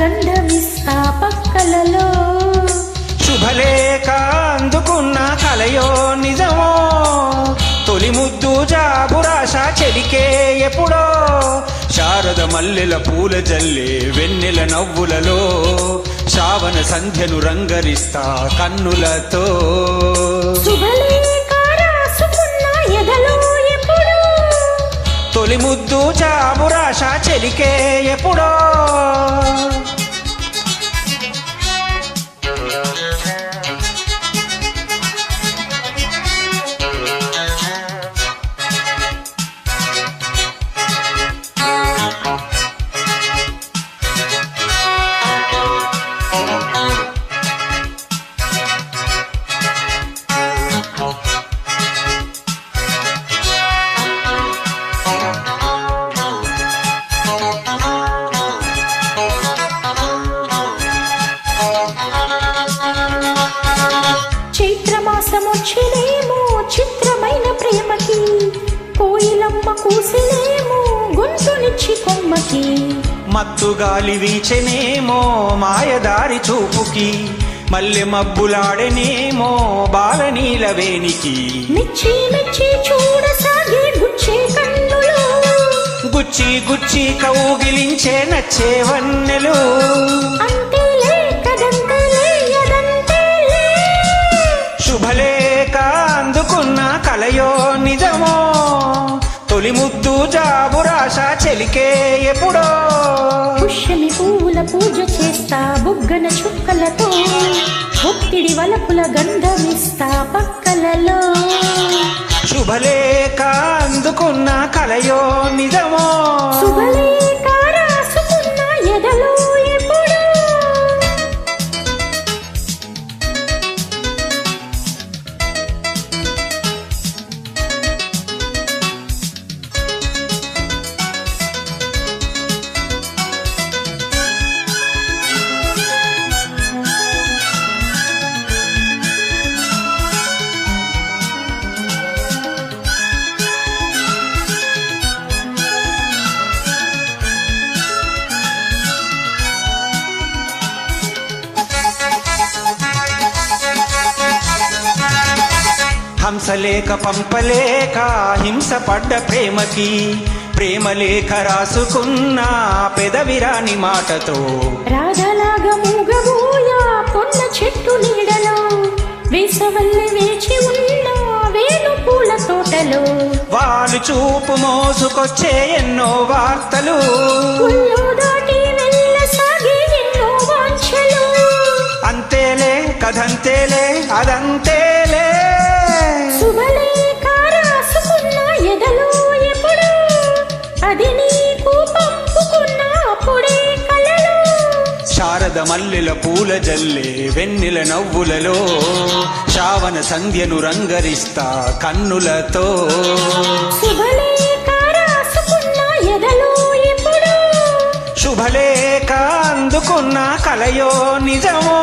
గంధమిస్తా పక్కలలో. శుభలేఖ అందుకున్న కలయో నిజమో? తొలి ముద్దు జాబురాశ చెలికే ఎప్పుడో? శారద మల్లెల పూల జల్లే వెన్నెల నవ్వులలో శ్రావణ సంధ్యను రంగరిస్తా కన్నులతో. తొలి ముద్దు జాబురాశ చెలికే ఎప్పుడో. చైత్రమాసమొచ్చినేమో చిత్రమైన ప్రేమకి కోయిలమ్మ కూసినేమో గొంతునిచ్చి కొమ్మకి. మత్తు గాలి వీచెనేమో మాయదారి చూపుకి మల్లె మబ్బులాడెనేమో బాలనీలవేనికి మెచ్చి మెచ్చి చూడసాగే గుచ్చే కన్నులు. గుచ్చి గుచ్చి కౌగిలించే నచ్చే వన్నెలు. అంతేలే కదంతలే యదంతేలే అందుకున్న కలయో నిజమో? తొలి ముద్దు జాబురాశ చెలికే ఎప్పుడో? పుష్యమి పూల పూజ చేస్తా బుగ్గన చుక్కలతో. ఒత్తిడి వలపుల గంధమిస్తా పక్కలలో. శుభలేఖ అందుకున్న కలయో నిజమో? శుభలేఖ హంసలేఖ పంపలేక హింస పడ్డ ప్రేమకి ప్రేమలేఖ రాసుకున్న పెదవిరాని మాటతో. రాధలాగా మూగబోయా పొన్న చెట్టు నీడలో వేసవల్లి వేచి ఉన్న వేణు పూల తోటలో. వాళ్ళు చూపు మోసుకొచ్చే ఎన్నో వార్తలు. అంతేలే కథంతేలే అదంతేలే శారద మల్లెల పూల జల్లే వెన్నెల నవ్వులలో శ్రావణ సంధ్యను రంగరిస్తా కన్నులతో. శుభలేఖ అందుకున్న కలయో నిజమో